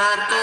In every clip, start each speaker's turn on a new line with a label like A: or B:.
A: Santo.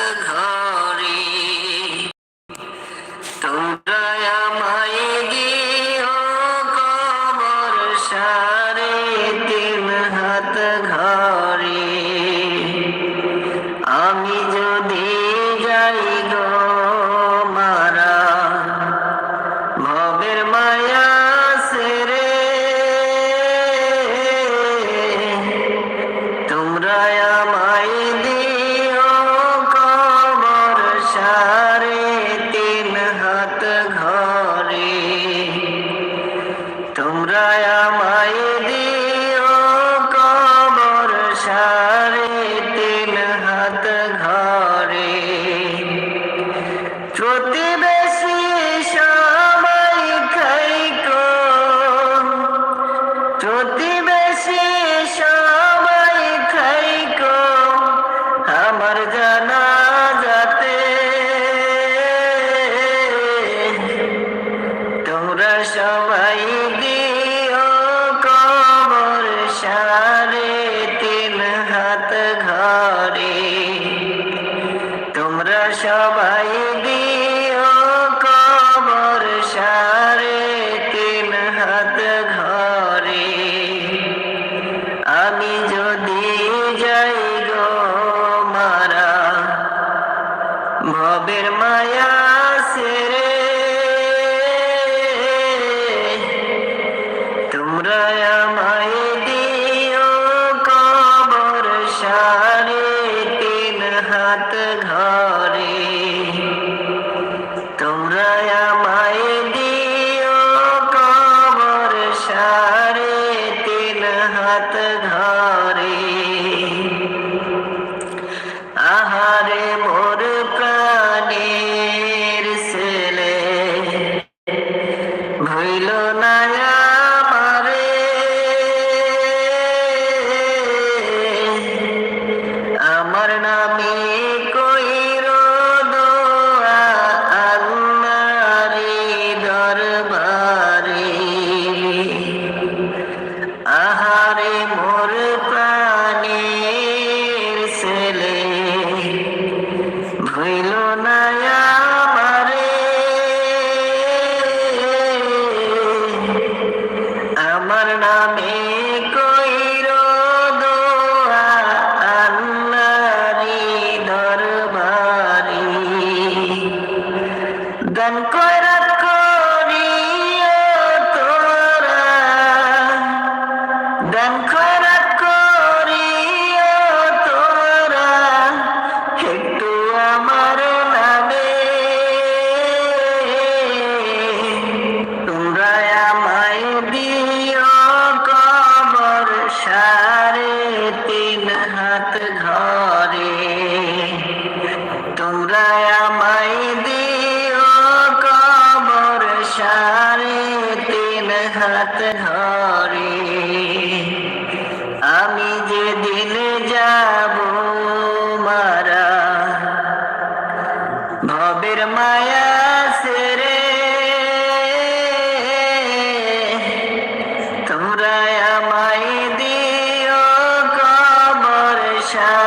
A: আমার নামে কইর দোয়া আল্লাহরে দরবারে। আহারে মোর প্রাণের ছেলে ভুইল রাত ঘর شاء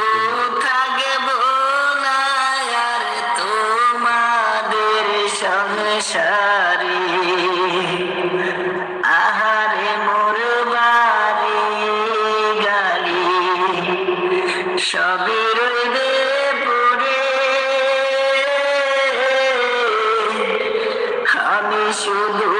A: সংসারে আহারে মোর বাড়ি গাড়ি সবই রইবে পড়ে। আমি শুধু